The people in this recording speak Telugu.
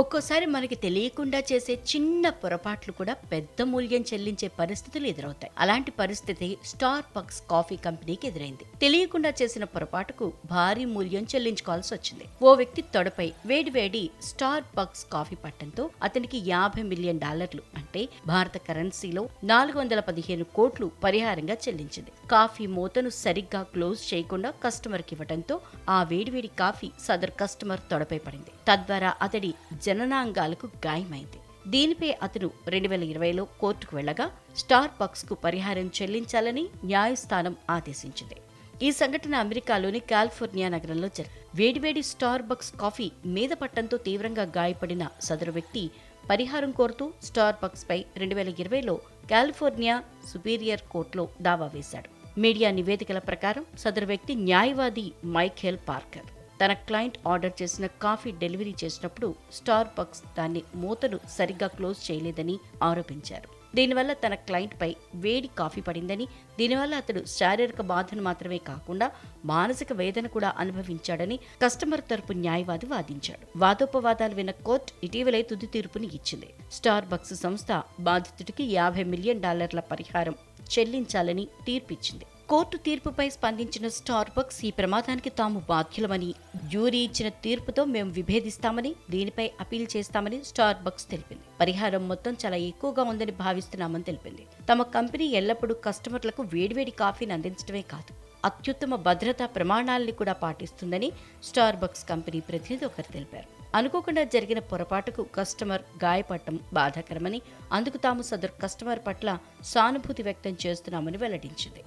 ఒక్కోసారి మనకి తెలియకుండా చేసే చిన్న పొరపాట్లు కూడా పెద్ద మూల్యం చెల్లించే పరిస్థితులు ఎదురవుతాయి. అలాంటి పరిస్థితి స్టార్ పక్స్ కాఫీ కంపెనీకి ఎదురైంది. తెలియకుండా చేసిన పొరపాటుకు భారీ మూల్యం చెల్లించుకోవాల్సి వచ్చింది. ఓ వ్యక్తి తొడపై వేడివేడి స్టార్ పక్స్ కాఫీ పట్టంతో అతనికి యాభై మిలియన్ డాలర్లు అంటే భారత కరెన్సీలో నాలుగు వందల పదిహేను కోట్లు పరిహారంగా చెల్లించింది. కాఫీ మూతను సరిగ్గా క్లోజ్ చేయకుండా కస్టమర్కి ఇవ్వడంతో ఆ వేడివేడి కాఫీ సదర్ కస్టమర్ తొడపై పడింది. తద్వారా అతడి జననాంగాలకు గాయమైంది. దీనిపై అతను రెండు వేల ఇరవైలో కోర్టుకు వెళ్ళగా స్టార్ బక్స్కు పరిహారం చెల్లించాలని న్యాయస్థానం ఆదేశించింది. ఈ సంఘటన అమెరికాలోని కాలిఫోర్నియా నగరంలో జరిగింది. వేడివేడి స్టార్ బక్స్ కాఫీ మీద పట్టంతో తీవ్రంగా గాయపడిన సదరు వ్యక్తి పరిహారం కోరుతూ స్టార్ బక్స్ పై రెండు వేల ఇరవైలో కాలిఫోర్నియా సుపీరియర్ కోర్టులో దావా వేశాడు. మీడియా నివేదికల ప్రకారం సదరు వ్యక్తి న్యాయవాది మైఖేల్ పార్కర్. తన క్లయింట్ ఆర్డర్ చేసిన కాఫీ డెలివరీ చేసినప్పుడు స్టార్ బక్స్ దాన్ని మూతను సరిగ్గా క్లోజ్ చేయలేదని ఆరోపించారు. దీనివల్ల తన క్లయింట్పై వేడి కాఫీ పడిందని దీనివల్ల అతడు శారీరక బాధను మాత్రమే కాకుండా మానసిక వేదన కూడా అనుభవించాడని కస్టమర్ తరపు న్యాయవాది వాదించాడు. వాదోపవాదాలు విన్న కోర్టు ఇటీవలే తుది తీర్పుని ఇచ్చింది. స్టార్ బక్స్ సంస్థ బాధితుడికి యాభై మిలియన్ డాలర్ల పరిహారం చెల్లించాలని తీర్పిచ్చింది. కోర్టు తీర్పుపై స్పందించిన స్టార్ బక్స్ ఈ ప్రమాదానికి తాము బాధ్యులమని జ్యూరీ ఇచ్చిన తీర్పుతో మేము విభేదిస్తామని దీనిపై అపీల్ చేస్తామని స్టార్ బక్స్ తెలిపింది. పరిహారం మొత్తం చాలా ఎక్కువగా ఉందని భావిస్తున్నామని తెలిపింది. తమ కంపెనీ ఎల్లప్పుడూ కస్టమర్లకు వేడివేడి కాఫీని అందించడమే కాదు అత్యుత్తమ భద్రతా ప్రమాణాలని కూడా పాటిస్తుందని స్టార్ బక్స్ కంపెనీ ప్రతినిధి ఒకరు తెలిపారు. అనుకోకుండా జరిగిన పొరపాటుకు కస్టమర్ గాయపడటం బాధాకరమని అందుకు తాము సదరు కస్టమర్ పట్ల సానుభూతి వ్యక్తం చేస్తున్నామని వెల్లడించింది.